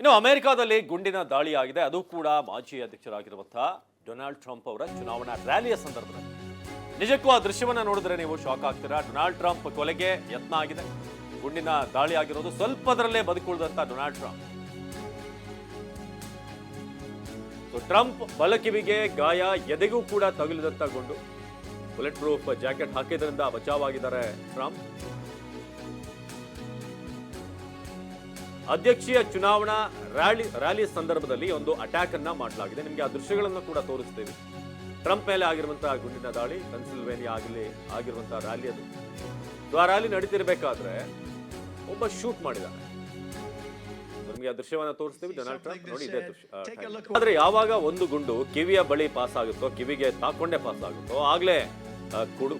ಇನ್ನು ಅಮೆರಿಕಾದಲ್ಲಿ ಗುಂಡಿನ ದಾಳಿಯಾಗಿದೆ ಅದು ಕೂಡ ಮಾಜಿ ಅಧ್ಯಕ್ಷರಾಗಿರುವಂತಹ ಡೊನಾಲ್ಡ್ ಟ್ರಂಪ್ ಅವರ ಚುನಾವಣಾ ರ್ಯಾಲಿಯ ಸಂದರ್ಭದಲ್ಲಿ. ನಿಜಕ್ಕೂ ಆ ದೃಶ್ಯವನ್ನು ನೋಡಿದ್ರೆ ನೀವು ಶಾಕ್ ಆಗ್ತೀರಾ? ಡೊನಾಲ್ಡ್ ಟ್ರಂಪ್ ಕೊಲೆಗೆ ಯತ್ನ ಆಗಿದೆ. ಗುಂಡಿನ ದಾಳಿ ಆಗಿರೋದು ಸ್ವಲ್ಪದರಲ್ಲೇ ಬದುಕುಳಿದಂತ ಡೊನಾಲ್ಡ್ ಟ್ರಂಪ್. ಟ್ರಂಪ್ ಬಲಕಿವಿಗೆ ಗಾಯ, ಎದೆಗೂ ಕೂಡ ತಗುಲಿದಂತ ಗುಂಡು. ಬುಲೆಟ್ ಪ್ರೂಫ್ ಜಾಕೆಟ್ ಹಾಕಿದ್ರಿಂದ ಬಚಾವಾಗಿದ್ದಾರೆ ಟ್ರಂಪ್. ಅಧ್ಯಕ್ಷೀಯ ಚುನಾವಣಾ ರ್ಯಾಲಿ ರ್ಯಾಲಿ ಸಂದರ್ಭದಲ್ಲಿ ಒಂದು ಅಟ್ಯಾಕ್ ಅನ್ನ ಮಾಡಲಾಗಿದೆ. ನಿಮಗೆ ಆ ದೃಶ್ಯಗಳನ್ನು ಕೂಡ ತೋರಿಸ್ತೇವೆ. ಟ್ರಂಪ್ ಮೇಲೆ ಆಗಿರುವಂತಹ ಗುಂಡಿನ ದಾಳಿ ಪೆನ್ಸಿಲ್ವೇನಿಯಾ ಆಗಲಿ ಆಗಿರುವಂತಹ ರ್ಯಾಲಿ ಅದು. ಸೊ ಆ ರ್ಯಾಲಿ ನಡೀತಿರ್ಬೇಕಾದ್ರೆ ಒಬ್ಬ ಶೂಟ್ ಮಾಡಿದ್ದಾನೆ ನಿಮಗೆ ಆ ದೃಶ್ಯವನ್ನ ತೋರಿಸ್ತೀವಿ. ಡೊನಾಲ್ಡ್ ಟ್ರಂಪ್ ನೋಡಿ ಇದೇ ದೃಶ್ಯ ಆದ್ರೆ ಯಾವಾಗ ಒಂದು ಗುಂಡು ಕಿವಿಯ ಬಳಿ ಪಾಸ್ ಆಗುತ್ತೋ ಕಿವಿಗೆ ತಾಕೊಂಡೇ ಪಾಸ್ ಆಗುತ್ತೋ ಆಗ್ಲೇ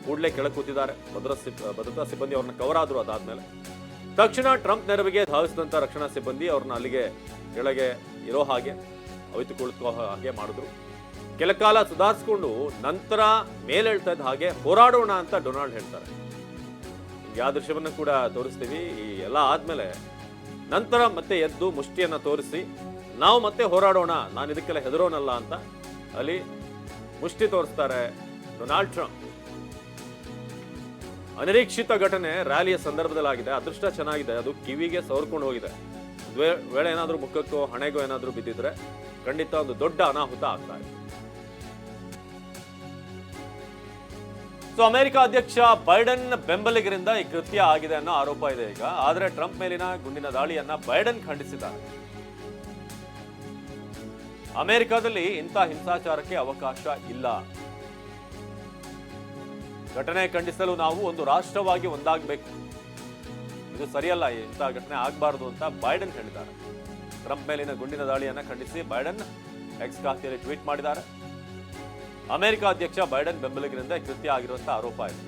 ಕೂಡಲೇ ಕೆಳ ಕೂತಿದ್ದಾರೆ. ಭದ್ರತಾ ಭದ್ರತಾ ಸಿಬ್ಬಂದಿ ಅವ್ರನ್ನ ಕವರ್ ಆದ್ರು ಅದಾದ್ಮೇಲೆ. ತಕ್ಷಣ ಟ್ರಂಪ್ ನೆರವಿಗೆ ಧಾವಿಸಿದಂತ ರಕ್ಷಣಾ ಸಿಬ್ಬಂದಿ ಅವ್ರನ್ನ ಅಲ್ಲಿಗೆ ಕೆಳಗೆ ಇರೋ ಹಾಗೆ ಅವಿತು ಕುಳಿತುಕೋ ಹಾಗೆ ಮಾಡಿದ್ರು. ಕೆಲ ಕಾಲ ಸುಧಾರಿಸ್ಕೊಂಡು ನಂತರ ಇದ್ದ ಹಾಗೆ ಹೋರಾಡೋಣ ಅಂತ ಡೊನಾಲ್ಡ್ ಹೇಳ್ತಾರೆ. ಯಾವ ದೃಶ್ಯವನ್ನು ಕೂಡ ತೋರಿಸ್ತೀವಿ. ಈ ಎಲ್ಲ ಆದಮೇಲೆ ನಂತರ ಮತ್ತೆ ಎದ್ದು ಮುಷ್ಟಿಯನ್ನು ತೋರಿಸಿ, ನಾವು ಮತ್ತೆ ಹೋರಾಡೋಣ, ನಾನು ಇದಕ್ಕೆಲ್ಲ ಹೆದರೋನಲ್ಲ ಅಂತ ಅಲ್ಲಿ ಮುಷ್ಟಿ ತೋರಿಸ್ತಾರೆ ಡೊನಾಲ್ಡ್ ಟ್ರಂಪ್. ಅನಿರೀಕ್ಷಿತ ಘಟನೆ ರ್ಯಾಲಿಯ ಸಂದರ್ಭದಲ್ಲಾಗಿದೆ. ಅದೃಷ್ಟ ಚೆನ್ನಾಗಿದೆ. ಅದು ಕಿವಿಗೆ ಸವರ್ಕೊಂಡು ಹೋಗಿದೆ. ವೇಳೆ ಏನಾದರೂ ಮುಖಕ್ಕೋ, ಹಣೆಗೋ ಏನಾದರೂ ಬಿದ್ದಿದ್ರೆ ಖಂಡಿತ ಒಂದು ದೊಡ್ಡ ಅನಾಹುತ ಆಗ್ತಾ ಇದೆ. ಸೊ, ಅಮೆರಿಕ ಅಧ್ಯಕ್ಷ ಬೈಡನ್ ಬೆಂಬಲಿಗರಿಂದ ಈ ಕೃತ್ಯ ಆಗಿದೆ ಅನ್ನೋ ಆರೋಪ ಇದೆ ಈಗ. ಆದರೆ ಟ್ರಂಪ್ ಮೇಲಿನ ಗುಂಡಿನ ದಾಳಿಯನ್ನ ಬೈಡನ್ ಖಂಡಿಸಿದ್ದಾರೆ. ಅಮೆರಿಕದಲ್ಲಿ ಇಂಥ ಹಿಂಸಾಚಾರಕ್ಕೆ ಅವಕಾಶ ಇಲ್ಲ. ಘಟನೆ ಖಂಡಿಸಲು ನಾವು ಒಂದು ರಾಷ್ಟ್ರವಾಗಿ ಒಂದಾಗಬೇಕು. ಇದು ಸರಿಯಲ್ಲ, ಇಂಥ ಘಟನೆ ಆಗಬಾರದು ಅಂತ ಬೈಡನ್ ಹೇಳಿದ್ದಾರೆ. ಟ್ರಂಪ್ ಮೇಲಿನ ಗುಂಡಿನ ದಾಳಿಯನ್ನು ಖಂಡಿಸಿ ಬೈಡನ್ ಎಕ್ಸ್ ಖಾತೆಯಲ್ಲಿ ಟ್ವೀಟ್ ಮಾಡಿದ್ದಾರೆ. ಅಮೆರಿಕ ಅಧ್ಯಕ್ಷ ಬೈಡನ್ ಬೆಂಬಲಿಗರಿಂದ ಕೃತ್ಯ ಆಗಿರುವಂತಹ ಆರೋಪ ಇದೆ.